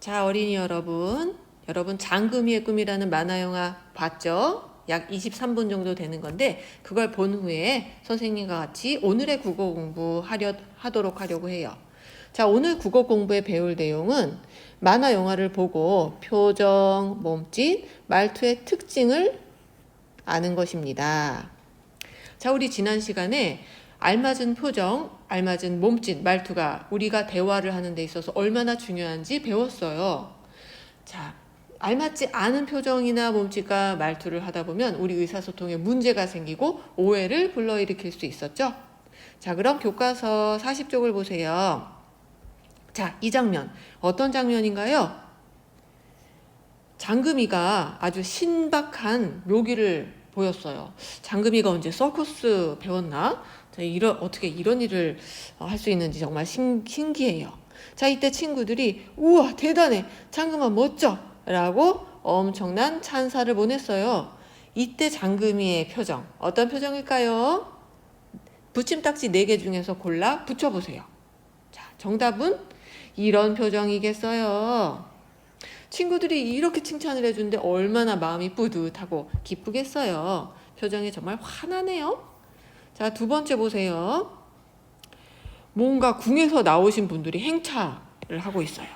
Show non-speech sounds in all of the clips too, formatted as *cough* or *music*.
자, 어린이 여러분. 여러분, 장금이의 꿈이라는 만화 영화 봤죠? 약 23분 정도 되는 건데, 그걸 본 후에 선생님과 같이 오늘의 국어 공부 하려, 하도록 하려고 해요. 자, 오늘 국어 공부에 배울 내용은 만화 영화를 보고 표정, 몸짓, 말투의 특징을 아는 것입니다. 자, 우리 지난 시간에 알맞은 표정, 알맞은 몸짓, 말투가 우리가 대화를 하는 데 있어서 얼마나 중요한지 배웠어요. 자, 알맞지 않은 표정이나 몸짓과 말투를 하다 보면 우리 의사소통에 문제가 생기고 오해를 불러일으킬 수 있었죠. 자, 그럼 교과서 40쪽을 보세요. 자, 이 장면. 어떤 장면인가요? 장금이가 아주 신박한 묘기를 보였어요. 장금이가 언제 서커스 배웠나? 자, 이런, 어떻게 이런 일을 할 수 있는지 정말 신, 신기해요. 자, 이때 친구들이, 우와, 대단해! 장금아, 멋져! 라고 엄청난 찬사를 보냈어요. 이때 장금이의 표정, 어떤 표정일까요? 붙임딱지 4개 중에서 골라 붙여보세요. 자, 정답은 이런 표정이겠어요. 친구들이 이렇게 칭찬을 해주는데 얼마나 마음이 뿌듯하고 기쁘겠어요. 표정이 정말 환하네요. 자, 두 번째 보세요. 뭔가 궁에서 나오신 분들이 행차를 하고 있어요.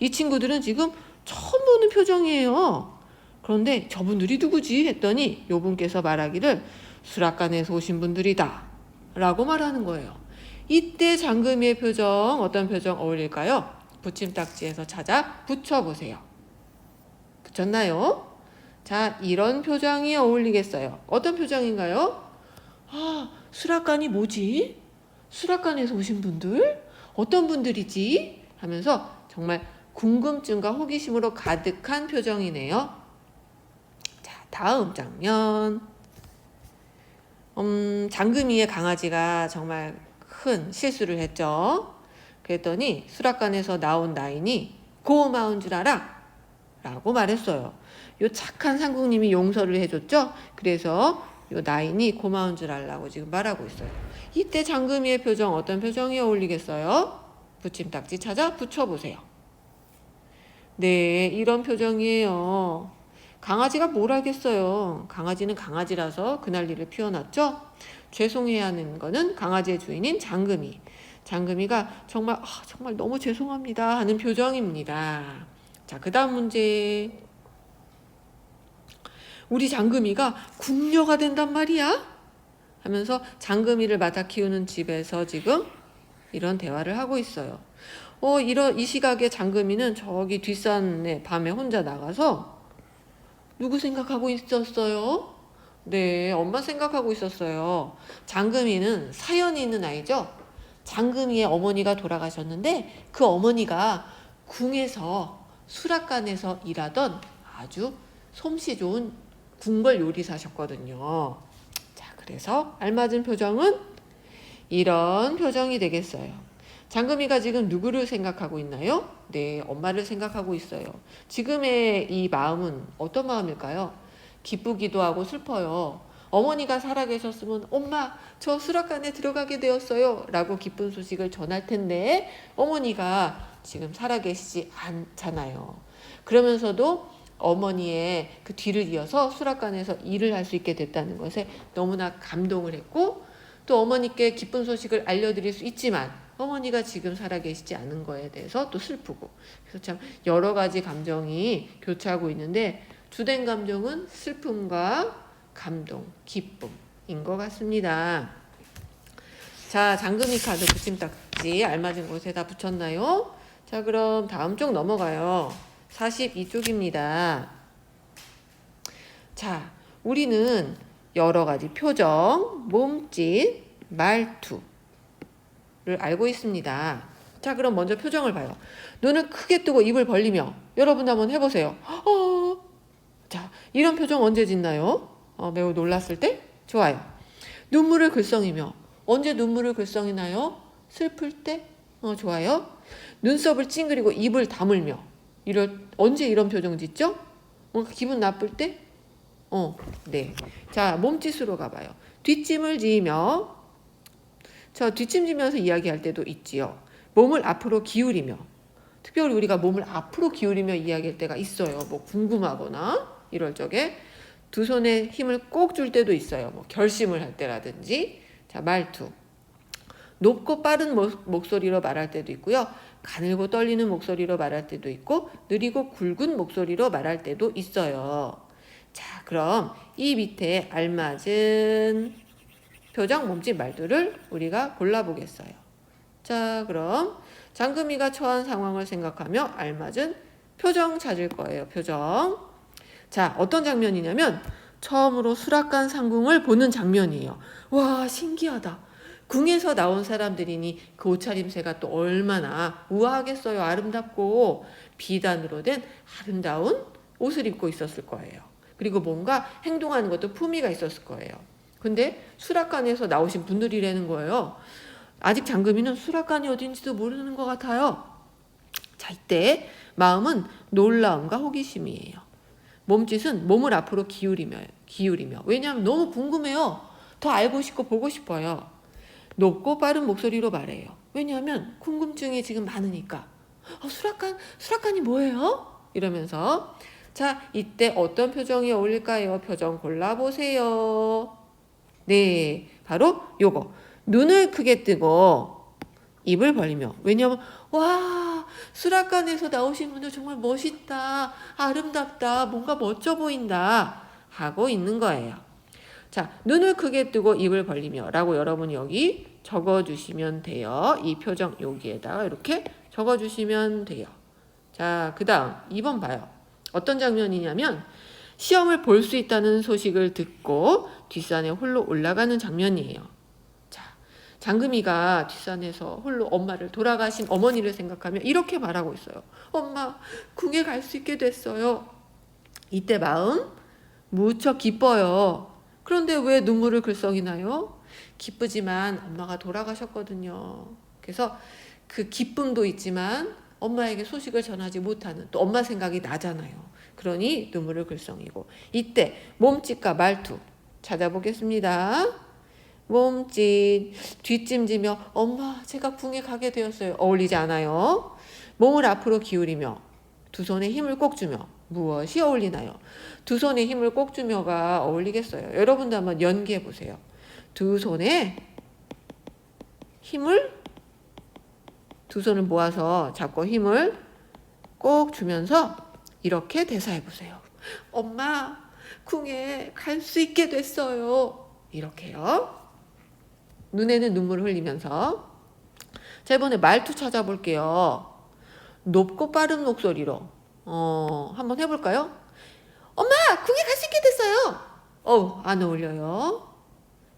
이 친구들은 지금 처음 보는 표정이에요. 그런데 저분들이 누구지? 했더니 요 분께서 말하기를 수락관에서 오신 분들이다. 라고 말하는 거예요. 이때 장금이의 표정, 어떤 표정 어울릴까요? 붙임딱지에서 찾아 붙여보세요. 붙였나요? 자, 이런 표정이 어울리겠어요. 어떤 표정인가요? 아, 수락관이 뭐지? 수락관에서 오신 분들? 어떤 분들이지? 하면서 정말 궁금증과 호기심으로 가득한 표정이네요. 자, 다음 장면. 음, 장금이의 강아지가 정말 큰 실수를 했죠. 그랬더니 수락관에서 나온 나인이 고마운 줄 알아? 라고 말했어요. 요 착한 상국님이 용서를 해줬죠. 그래서 요 나인이 고마운 줄 알라고 지금 말하고 있어요. 이때 장금이의 표정 어떤 표정이 어울리겠어요? 붙임딱지 찾아 붙여보세요. 네, 이런 표정이에요. 강아지가 뭘 알겠어요. 강아지는 강아지라서 그 난리를 피워놨죠. 죄송해야 하는 거는 강아지의 주인인 장금이. 장금이가 정말 아, 정말 너무 죄송합니다 하는 표정입니다. 자, 그다음 문제. 우리 장금이가 궁녀가 된단 말이야? 하면서 장금이를 맡아 키우는 집에서 지금 이런 대화를 하고 있어요. 어, 이런 이 시각에 장금이는 저기 뒷산에 밤에 혼자 나가서 누구 생각하고 있었어요? 네, 엄마 생각하고 있었어요. 장금이는 사연이 있는 아이죠. 장금이의 어머니가 돌아가셨는데 그 어머니가 궁에서 수락관에서 일하던 아주 솜씨 좋은 궁궐 요리사셨거든요. 자, 그래서 알맞은 표정은 이런 표정이 되겠어요. 장금이가 지금 누구를 생각하고 있나요? 네, 엄마를 생각하고 있어요. 지금의 이 마음은 어떤 마음일까요? 기쁘기도 하고 슬퍼요. 어머니가 살아계셨으면 엄마 저 수락관에 들어가게 되었어요 라고 기쁜 소식을 전할 텐데 어머니가 지금 살아계시지 않잖아요. 그러면서도 어머니의 그 뒤를 이어서 수락관에서 일을 할 수 있게 됐다는 것에 너무나 감동을 했고 또 어머니께 기쁜 소식을 알려드릴 수 있지만 어머니가 지금 살아계시지 않은 거에 대해서 또 슬프고 그래서 참 여러 가지 감정이 교차하고 있는데 주된 감정은 슬픔과 감동, 기쁨인 것 같습니다. 자, 장금이 카드 붙임 딱지 알맞은 곳에 다 붙였나요? 자, 그럼 다음 쪽 넘어가요. 42쪽입니다. 자, 우리는 여러 가지 표정, 몸짓, 말투를 알고 있습니다. 자, 그럼 먼저 표정을 봐요. 눈을 크게 뜨고 입을 벌리며 여러분 한번 해보세요. 어, 자, 이런 표정 언제 짓나요? 어, 매우 놀랐을 때? 좋아요. 눈물을 글썽이며 언제 눈물을 글썽이나요? 슬플 때? 어, 좋아요. 눈썹을 찡그리고 입을 다물며 이럴 언제 이런 표정 짓죠? 뭔가 기분 나쁠 때? 어, 네. 자, 몸짓으로 가봐요. 뒷짐을 지으며 저 뒷짐 지면서 이야기할 때도 있지요. 몸을 앞으로 기울이며 특별히 우리가 몸을 앞으로 기울이며 이야기할 때가 있어요. 뭐 궁금하거나 이럴 적에 두 손에 힘을 꼭 줄 때도 있어요. 뭐 결심을 할 때라든지 자 말투 높고 빠른 목- 목소리로 말할 때도 있고요. 가늘고 떨리는 목소리로 말할 때도 있고 느리고 굵은 목소리로 말할 때도 있어요. 자, 그럼 이 밑에 알맞은 표정, 몸짓, 말투를 우리가 골라보겠어요. 자, 그럼 장금이가 처한 상황을 생각하며 알맞은 표정 찾을 거예요. 표정. 자, 어떤 장면이냐면 처음으로 수락관 상궁을 보는 장면이에요. 와, 신기하다. 궁에서 나온 사람들이니 그 옷차림새가 또 얼마나 우아하겠어요. 아름답고 비단으로 된 아름다운 옷을 입고 있었을 거예요. 그리고 뭔가 행동하는 것도 품위가 있었을 거예요. 근데 수락관에서 나오신 분들이라는 거예요. 아직 장금이는 수락관이 어딘지도 모르는 것 같아요. 자, 이때 마음은 놀라움과 호기심이에요. 몸짓은 몸을 앞으로 기울이며, 기울이며. 왜냐하면 너무 궁금해요. 더 알고 싶고 보고 싶어요. 높고 빠른 목소리로 말해요. 왜냐하면 궁금증이 지금 많으니까. 어, 수락관, 수락관이 뭐예요? 이러면서. 자, 이때 어떤 표정이 어울릴까요? 표정 골라보세요. 네, 바로 요거. 눈을 크게 뜨고 입을 벌리며. 왜냐하면, 와, 수락관에서 나오신 분들 정말 멋있다, 아름답다, 뭔가 멋져 보인다 하고 있는 거예요. 자, 눈을 크게 뜨고 입을 벌리며 라고 여러분이 여기 적어주시면 돼요. 이 표정 여기에다가 이렇게 적어주시면 돼요. 자, 그 다음 2번 봐요. 어떤 장면이냐면 시험을 볼 수 있다는 소식을 듣고 뒷산에 홀로 올라가는 장면이에요. 자, 장금이가 뒷산에서 홀로 엄마를 돌아가신 어머니를 생각하며 이렇게 말하고 있어요. 엄마, 궁에 갈 수 있게 됐어요. 이때 마음 무척 기뻐요. 그런데 왜 눈물을 글썽이 나요? 기쁘지만 엄마가 돌아가셨거든요. 그래서 그 기쁨도 있지만 엄마에게 소식을 전하지 못하는 또 엄마 생각이 나잖아요. 그러니 눈물을 글썽이고 이때 몸짓과 말투 찾아보겠습니다. 몸짓 뒷짐지며 엄마 제가 궁에 가게 되었어요. 어울리지 않아요. 몸을 앞으로 기울이며 두 손에 힘을 꼭 주며 무엇이 어울리나요? 두 손에 힘을 꼭 주며가 어울리겠어요. 여러분도 한번 연기해 보세요. 두 손에 힘을 두 손을 모아서 잡고 힘을 꼭 주면서 이렇게 대사해 보세요. 엄마, 궁에 갈 수 있게 됐어요. 이렇게요. 눈에는 눈물을 흘리면서 자 이번에 말투 찾아볼게요. 높고 빠른 목소리로 어 한번 해볼까요? 엄마, 궁에 갈 수 있게 됐어요. 어, 안 어울려요.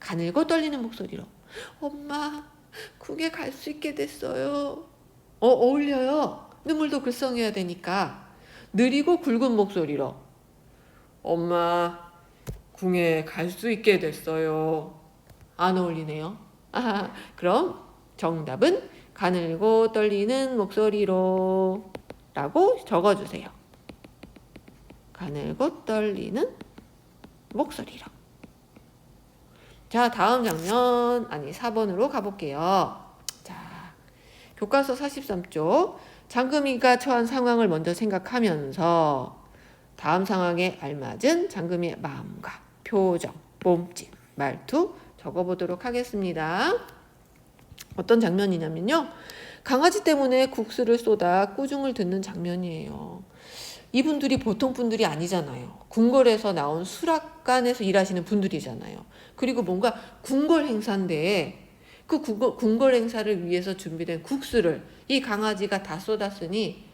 가늘고 떨리는 목소리로. 엄마, 궁에 갈 수 있게 됐어요. 어, 어울려요. 눈물도 글썽여야 되니까. 느리고 굵은 목소리로. 엄마, 궁에 갈 수 있게 됐어요. 안 어울리네요. 아, 그럼 정답은 가늘고 떨리는 목소리로 라고 적어주세요. 가늘고 떨리는 목소리로. 자, 다음 장면, 아니, 4번으로 가볼게요. 자, 교과서 43쪽. 장금이가 처한 상황을 먼저 생각하면서 다음 상황에 알맞은 장금이의 마음과 표정, 몸짓, 말투 적어보도록 하겠습니다. 어떤 장면이냐면요. 강아지 때문에 국수를 쏟아 꾸중을 듣는 장면이에요. 이분들이 보통 분들이 아니잖아요. 궁궐에서 나온 수락관에서 일하시는 분들이잖아요. 그리고 뭔가 궁궐 행사인데 그 궁궐, 궁궐 행사를 위해서 준비된 국수를 이 강아지가 다 쏟았으니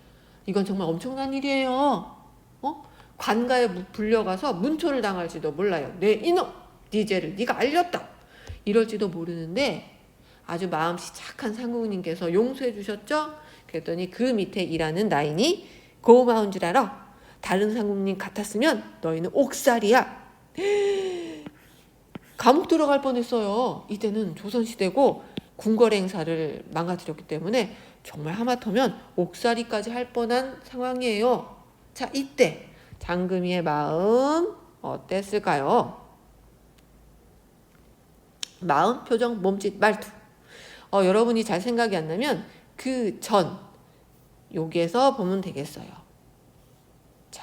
이건 정말 엄청난 일이에요. 어? 관가에 무- 불려가서 문초를 당할지도 몰라요. 내 이놈, 네 죄를 네가 알렸다. 이럴지도 모르는데 아주 마음씨 착한 상궁님께서 용서해 주셨죠? 그랬더니 그 밑에 일하는 나인이 고마운 줄 알아. 다른 상궁님 같았으면 너희는 옥살이야. *gasps* 감옥 들어갈 뻔했어요. 이때는 조선시대고 궁궐 행사를 망가뜨렸기 때문에 정말 하마터면 옥살이까지 할 뻔한 상황이에요. 자, 이때 장금이의 마음 어땠을까요? 마음, 표정, 몸짓, 말투. 어, 여러분이 잘 생각이 안 나면 그 전 여기에서 보면 되겠어요. 자,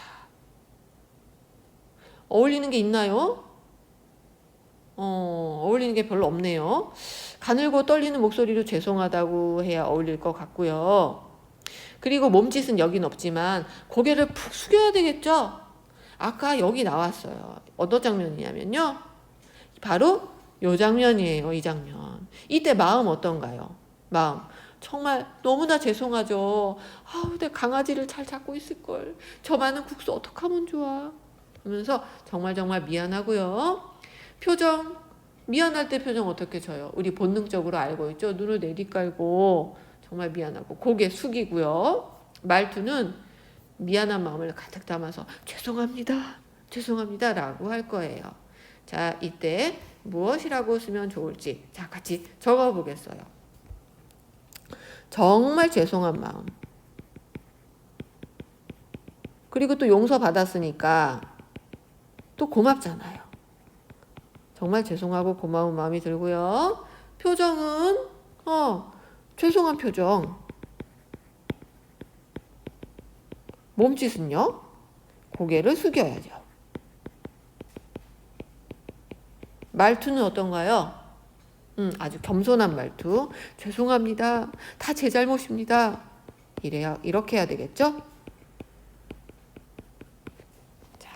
어울리는 게 있나요? 어, 어울리는 게 별로 없네요. 가늘고 떨리는 목소리로 죄송하다고 해야 어울릴 것 같고요. 그리고 몸짓은 여긴 없지만 고개를 푹 숙여야 되겠죠? 아까 여기 나왔어요. 어떤 장면이냐면요. 바로 요 장면이에요. 이 장면. 이때 마음 어떤가요? 마음. 정말 너무나 죄송하죠. 아우, 내 강아지를 잘 잡고 있을걸. 저 많은 국수 어떡하면 좋아. 하면서 정말 정말 미안하고요. 표정, 미안할 때 표정 어떻게 져요? 우리 본능적으로 알고 있죠? 눈을 내리깔고 정말 미안하고 고개 숙이고요. 말투는 미안한 마음을 가득 담아서 죄송합니다. 죄송합니다. 라고 할 거예요. 자, 이때 무엇이라고 쓰면 좋을지 자, 같이 적어 보겠어요. 정말 죄송한 마음. 그리고 또 용서 받았으니까 또 고맙잖아요. 정말 죄송하고 고마운 마음이 들고요. 표정은 어 죄송한 표정. 몸짓은요? 고개를 숙여야죠. 말투는 어떤가요? 음, 아주 겸손한 말투. 죄송합니다. 다 제 잘못입니다. 이래야 이렇게 해야 되겠죠? 자,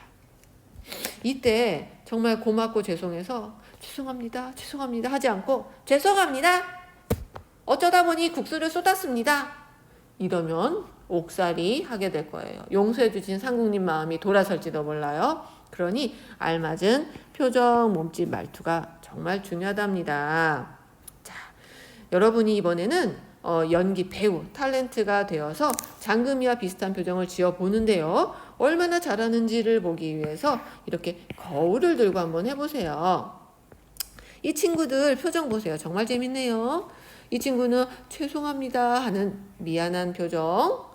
이때 정말 고맙고 죄송해서 죄송합니다. 죄송합니다. 하지 않고 죄송합니다. 어쩌다 보니 국수를 쏟았습니다. 이러면 옥살이 하게 될 거예요. 용서해 주신 상국님 마음이 돌아설지도 몰라요. 그러니 알맞은 표정, 몸짓, 말투가 정말 중요하답니다. 자, 여러분이 이번에는 어, 연기 배우, 탤런트가 되어서 장금이와 비슷한 표정을 지어 보는데요. 얼마나 잘하는지를 보기 위해서 이렇게 거울을 들고 한번 해보세요. 이 친구들 표정 보세요. 정말 재밌네요. 이 친구는 죄송합니다 하는 미안한 표정.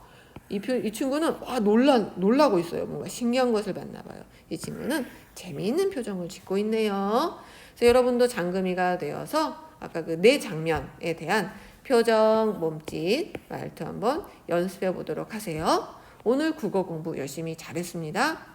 이, 표, 이 친구는 와 놀라 놀라고 있어요. 뭔가 신기한 것을 봤나 봐요. 이 친구는 재미있는 표정을 짓고 있네요. 그래서 여러분도 장금이가 되어서 아까 그 네 장면에 대한 표정, 몸짓, 말투 한번 연습해 보도록 하세요. 오늘 국어 공부 열심히 잘했습니다.